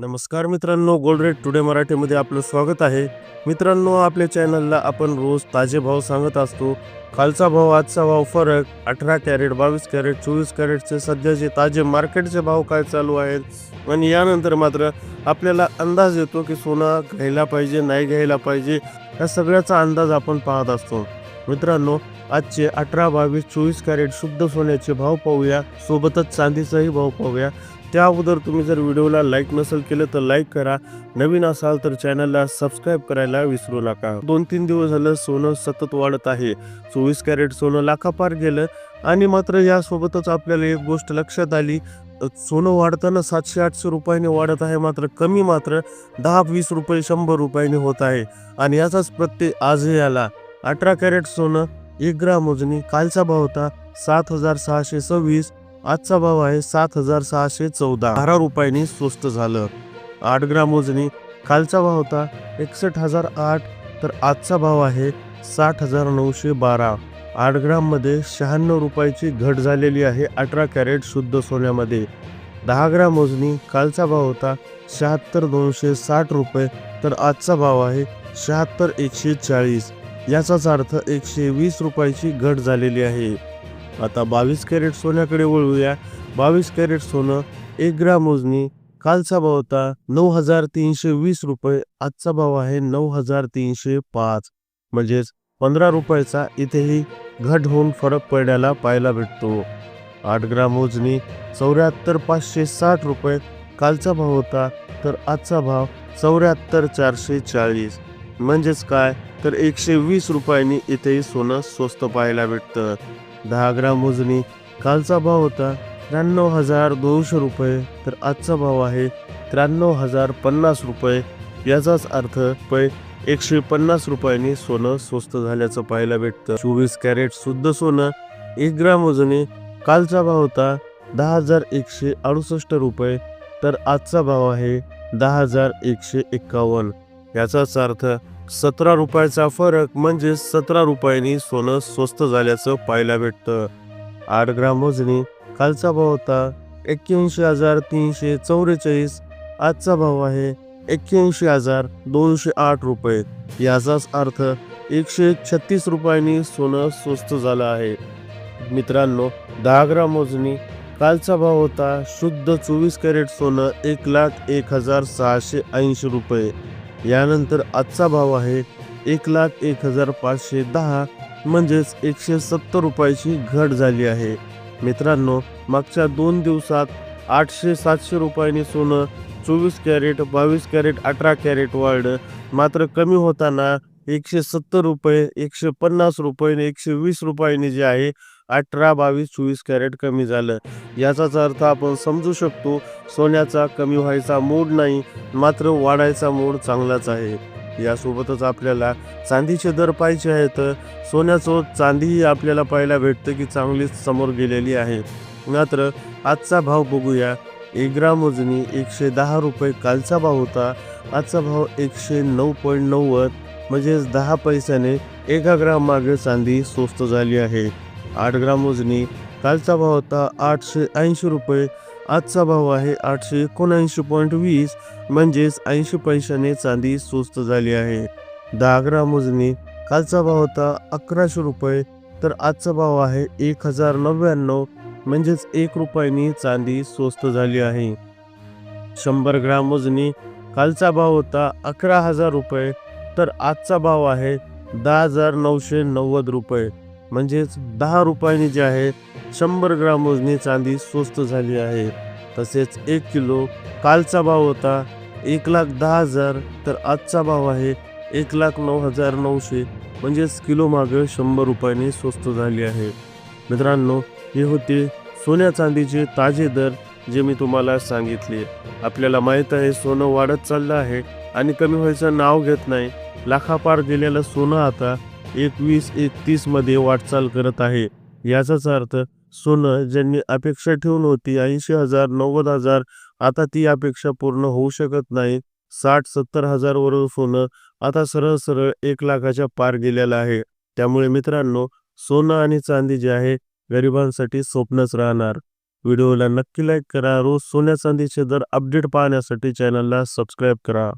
नमस्कार मित्रांनो gold rate today मराठीमध्ये आपलं स्वागत आहे. मित्रांनो आपल्या चॅनलला आपण रोज ताजे भाव सांगत असतो. खालचा भाव आजचा भाव फरक अठरा कॅरेट बावीस कॅरेट चोवीस कॅरेटचे सध्याचे ताजे मार्केटचे भाव काय चालू आहेत? आणि यानंतर मात्र आपल्याला अंदाज येतो की सोनं घ्यायला पाहिजे नाही घ्यायला पाहिजे या सगळ्याचा अंदाज आपण पाहत असतो. मित्रांनो आजचे अठरा बावीस चोवीस कॅरेट शुद्ध सोन्याचे भाव पाहूया. सोबतच चांदीचाही भाव पाहूया. त्या अगोदर तुम्ही जर व्हिडिओला लाईक नसेल केलं तर लाईक करा. नवीन असाल तर चॅनलला सबस्क्राईब करायला विसरू नका. दोन तीन दिवस झालं सोनं सतत वाढत आहे. चोवीस कॅरेट सोनं लाखापार गेलं आणि मात्र यासोबतच आपल्याला एक गोष्ट लक्षात आली. सोनं वाढताना सातशे आठशे रुपयाने वाढत आहे. मात्र कमी मात्र दहा वीस रुपये शंभर रुपयाने होत आहे. आणि याचाच प्रत्यय आजही आला. अठरा कॅरेट सोनं एक ग्राम मोजणी कालचा भाव होता सात हजार सहाशे सव्वीस. आजचा भाव आहे सात हजार सहाशे चौदा. बारा रुपयांनी स्वस्त झालं. आठ ग्राम मोजणी कालचा भाव होता एकसष्ट हजार आठ तर आजचा भाव आहे साठ हजार नऊशे बारा. आठ ग्राममध्ये शहाण्णव रुपयाची घट झालेली आहे अठरा कॅरेट शुद्ध सोन्यामध्ये. दहा ग्राम मोजणी कालचा भाव होता शहात्तर दोनशे साठ रुपये तर आजचा भाव आहे शहात्तर एकशे चाळीस. याचाच अर्थ एकशे वीस रुपयाची घट झालेली आहे. आता बावीस कॅरेट सोन्याकडे वळूया. बावीस कॅरेट सोनं एक ग्राम मोजणी कालचा भाव होता नऊ हजार तीनशे वीस रुपये. आजचा भाव आहे नऊ हजार तीनशे पाच म्हणजेच पंधरा रुपयाचा इथेही घट होऊन फरक पडण्याला पाहायला भेटतो. आठ ग्राम मोजणी चौऱ्याहत्तर पाचशे साठ रुपये. कालचा भाव होता तर आजचा भाव चौऱ्याहत्तर चारशे चाळीस. म्हणजेच काय? तर एकशे वीस रुपयांनी इथेही सोनं स्वस्त पाहायला भेटतं. दहा ग्राम मोजणी कालचा भाव होता त्र्याण्णव हजार दोनशे रुपये तर आजचा भाव आहे त्र्याण्णव हजार पन्नास रुपये. याचाच अर्थ पै एकशे पन्नास रुपयांनी सोनं स्वस्त झाल्याचं पाहायला भेटतं. चोवीस कॅरेट शुद्ध सोनं एक ग्राम वजनी कालचा भाव होता दहा हजार एकशे अडुसष्ट रुपये तर आजचा भाव आहे दहा हजार एकशे एक्कावन्न. याचाच अर्थ सतरा रुपयाचा फरक म्हणजे सतरा रुपयांनी सोनं स्वस्त झाल्याचं पाहायला भेटतं. आठ ग्राम मोजणी कालचा भाव होता एक्क्याऐंशी हजार तीनशे चौवेचाळीस आजचा भाव आहे एक्क्याऐंशी हजार दोनशे आठ रुपये. याचाच अर्थ एकशे छत्तीस रुपयांनी सोनं स्वस्त झालं आहे. मित्रांनो दहा ग्राम मोजणी कालचा भाव होता शुद्ध चोवीस कॅरेट सोनं एक लाख एक हजार सहाशे ऐंशी रुपये. यानंतर आजचा भाव आहे एक लाख एक हजार पाचशे दहा म्हणजेच एकशे सत्तर रुपयाची घट झाली आहे. मित्रांनो मागच्या दोन दिवसात आठशे सातशे रुपयांनी सोनं चोवीस कॅरेट बावीस कॅरेट अठरा कॅरेट वाढलं मात्र कमी होताना एकशे सत्तर रुपये एकशे पन्नास रुपये एकशे वीस रुपयांनी जे आहे अठरा बावीस चोवीस कॅरेट कमी झालं. याचाच अर्थ आपण समजू शकतो सोन्याचा कमी व्हायचा मूड नाही मात्र वाढायचा मूड चांगलाच आहे. यासोबतच आपल्याला चांदीचे दर पाहिजे आहेत. सोन्याचं चांदीही आपल्याला पाहायला भेटतं की चांगलीच समोर गेलेली आहे. मात्र आजचा भाव बघूया. एक ग्राम मोजणी एकशे दहा रुपये कालचा भाव होता. आजचा भाव एकशे नऊ पॉईंट नव्वद म्हणजेच दहा पैशाने एका ग्राम मागे चांदी स्वस्त झाली आहे. आठ ग्राम मोजणी कालचा भाव होता आठशे ऐंशी रुपये. आजचा भाव आहे आठशे एकोणऐंशी पॉईंट वीस. म्हणजेच ऐंशी पैशाने चांदी स्वस्त झाली आहे. दहा ग्राम मोजणी कालचा भाव होता अकराशे रुपये. तर आजचा भाव आहे एक हजार नव्याण्णव. म्हणजेच एक रुपयानी चांदी स्वस्त झाली आहे. शंभर ग्राम मोजणी कालचा भाव होता अकरा हजार रुपये. तर आजचा भाव आहे दहा हजार नऊशे नव्वद रुपये. म्हणजेच दहा रुपयांनी जे आहे शंभर ग्राम मोजणी चांदी स्वस्त झाली आहे. तसेच एक किलो कालचा भाव होता एक लाख दहा हजार तर आजचा भाव आहे एक लाख नऊ हजार नऊशे. म्हणजेच किलोमागे शंभर रुपयांनी स्वस्त झाली आहे. मित्रांनो हे होते सोन्या चांदीचे ताजे दर जे मी तुम्हाला सांगितले. आपल्याला माहीत आहे सोनं वाढत चाललं आहे आणि कमी व्हायचं नाव घेत नाही. लाखापार गेलेलं सोनं आता एकवीस एकतीसमध्ये वाटचाल करत आहे. याचाच अर्थ सोनं ज्यांनी अपेक्षा ठेवून होती ऐंशी हजार नव्वद हजार आता ती अपेक्षा पूर्ण होऊ शकत नाही. साठ सत्तर हजारवरून सोनं आता सरळ सरळ एक लाखाच्या पार गेलेलं आहे. त्यामुळे मित्रांनो सोनं आणि चांदी जे आहे गरिबांसाठी स्वप्नच राहणार. व्हिडिओला नक्की लाईक करा. रोज सोन्या चांदीचे दर अपडेट पाहण्यासाठी चॅनलला सबस्क्राईब करा.